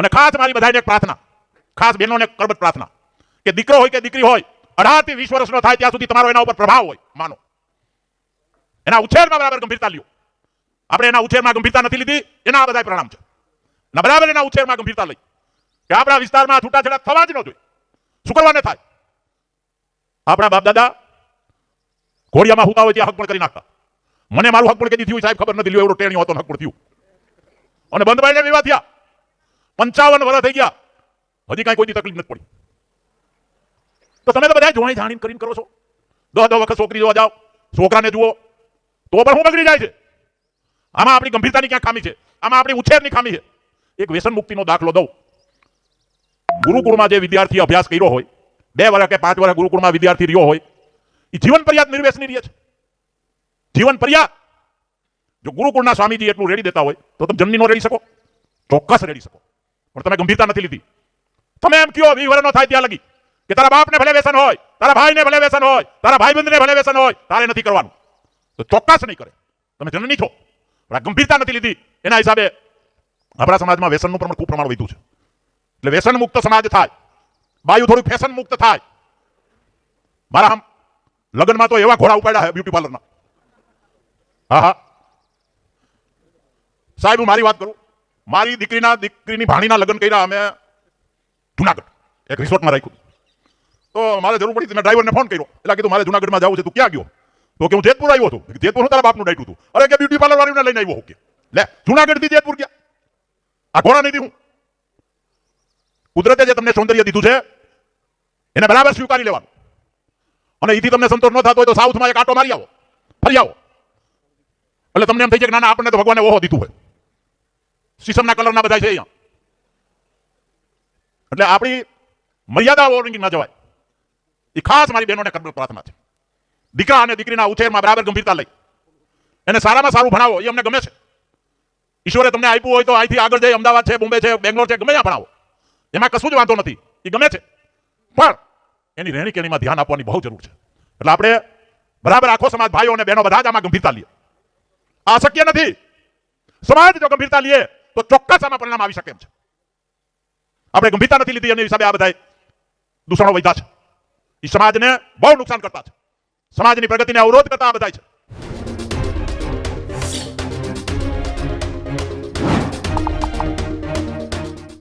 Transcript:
અને ખાસ મારી બધાને પ્રાર્થના. ખાસ બહેનોને એક પ્રાર્થના. કે દીકરો હોય કે દીકરી હોય અઢારથી વીસ વર્ષનો થાય ત્યાં સુધી તમારો એના ઉપર પ્રભાવ હોય. માનો. એના ઉછેરમાં બરાબર ગંભીરતા લ્યો. આપણે એના ઉછેરમાં ગંભીરતા નથી લીધી, એના આ બધા પ્રણામ છે. ના બરાબર એના ઉછેરમાં ગંભીરતા લઈ. કે આપણા વિસ્તારમાં છૂટાછેડા થવા જ ન જોઈએ. શું કરવાને થાય. આપણા બાપ દાદા ઘોડિયામાં હુતા હોય ત્યાં હક પણ કરી નાખતા. મને મારું હક પણ કે થયું સાહેબ ખબર નથી, લ્યો, એવડો ટેણી હતો હક પણ થયું. અને બંધ બાઈને વિવાદ થયા. પંચાવન વર્ષ થઈ ગયા. હજી કાંઈ કોઈ તકલીફ નથી પડી. તો તમે તો બધા જોણી જાણીને કરીને કરો છો. દસ દસ વખત છોકરી જોવા જાઓ, છોકરાને જુઓ, તો પણ હું બગડી જાય છે. આમાં આપણી ગંભીરતાની ક્યાં ખામી છે? આમાં આપણી ઉછેરની ખામી છે. એક વ્યસન મુક્તિનો દાખલો દઉં. ગુરુકુળમાં જે વિદ્યાર્થી અભ્યાસ કર્યો હોય, બે વર્ષ કે પાંચ વર્ષ ગુરુકુળમાં વિદ્યાર્થી રહ્યો હોય એ જીવન પર્યાત નિર્વેશની રહે છે. જીવન પર્યાત. જો ગુરુકુળના સ્વામીજી એટલું રેડી દેતા હોય, તો તમે જમની નો રેડી શકો, ચોક્કસ રેડી શકો. પણ તમે ગંભીરતા નથી લીધી. તમે એમ કયો વી વર્ષનો થાય ત્યાં લગી. કે તારા બાપને ભલે વ્યસન હોય, તારા ભાઈને ભલે વ્યસન હોય, તારા ભાઈબંધને ભલે વ્યસન હોય, તારે નથી કરવાનું. તો ચોક્કસ નહીં કરે. તમે જનની છો પણ આ ગંભીરતા નથી લીધી. એના હિસાબે આપણા સમાજમાં વ્યસનનું પ્રમાણ ખૂબ પ્રમાણ વધ્યું છે. એટલે વ્યસન મુક્ત સમાજ થાય. બાયુ થોડું ફેશન મુક્ત થાય. મારા આમ લગ્નમાં તો એવા ઘોડા ઉપાડ્યા હે બ્યુટી પાર્લરના. હા હા. સાહેબ, હું મારી વાત કરું. મારી દીકરીના દીકરીની ભાણીના લગ્ન કર્યા અમે જુનાગઢ. એક રિસોર્ટમાં રાખ્યું. તો મારે જરૂર પડી મેં ડ્રાઈવરને ફોન કર્યો. એટલે કીધું, મારે જુનાગઢમાં જવું છે, તું ક્યાં ગયો? તો કે હું જેતપુર આવ્યો હતો. જેતપુર હું તારા બાપનું ડાયટું હતું અરે, કે બ્યુટી પાર્લર વાળીને લઈને આવ્યો કે. લે, જુનાગઢથી જેતપુર ગયા આ ઘોડા નહીં હું કુદરતે જે તમને સૌંદર્ય દીધું છે, એને બરાબર સ્વીકારી લેવાનું. અને એથી તમને સંતોષ ન થતો હોય તો સાઉથમાં એક આટો મારી આવો. ફરી આવો. એટલે તમને એમ થઈ જાય કે ના, આપણને તો ભગવાને ઓહો દીધું હોય. સીસમના કલરના બધા છે અહીંયા. એટલે આપણી મર્યાદા ઓળંગી ન જવાય. એ ખાસ મારી બહેનોને પ્રાર્થના છે. દીકરા અને દીકરીના ઉછેરમાં બરાબર ગંભીરતા લઈ. એને સારામાં સારું ભણાવો એ અમને ગમે છે. ઈશ્વરે તમને આપ્યું હોય તો અહીંથી આગળ જઈ અમદાવાદ છે, બોમ્બે છે, બેંગ્લોર છે, ગમે ત્યાં ભણાવો. એમાં કશું જ વાંધો નથી. એ ગમે છે. પણ એની રહેણી કેણીમાં ધ્યાન આપવાની બહુ જરૂર છે. એટલે આપણે બરાબર આખો સમાજ ભાઈઓ અને બહેનો બધા જ આમાં ગંભીરતા લઈએ આ શક્ય નથી. સમાજ જો ગંભીરતા લઈએ તો ચોક્કસ આમાં પરિણામ આવી શકે એમ છે. આપણે ગંભીરતા નથી લીધી એની હિસાબે આ બધા દૂષણો વધ્યા છે. એ સમાજને બહુ નુકસાન કરતા છે. સમાજની પ્રગતિને અવરોધ કરતા આ બધા છે.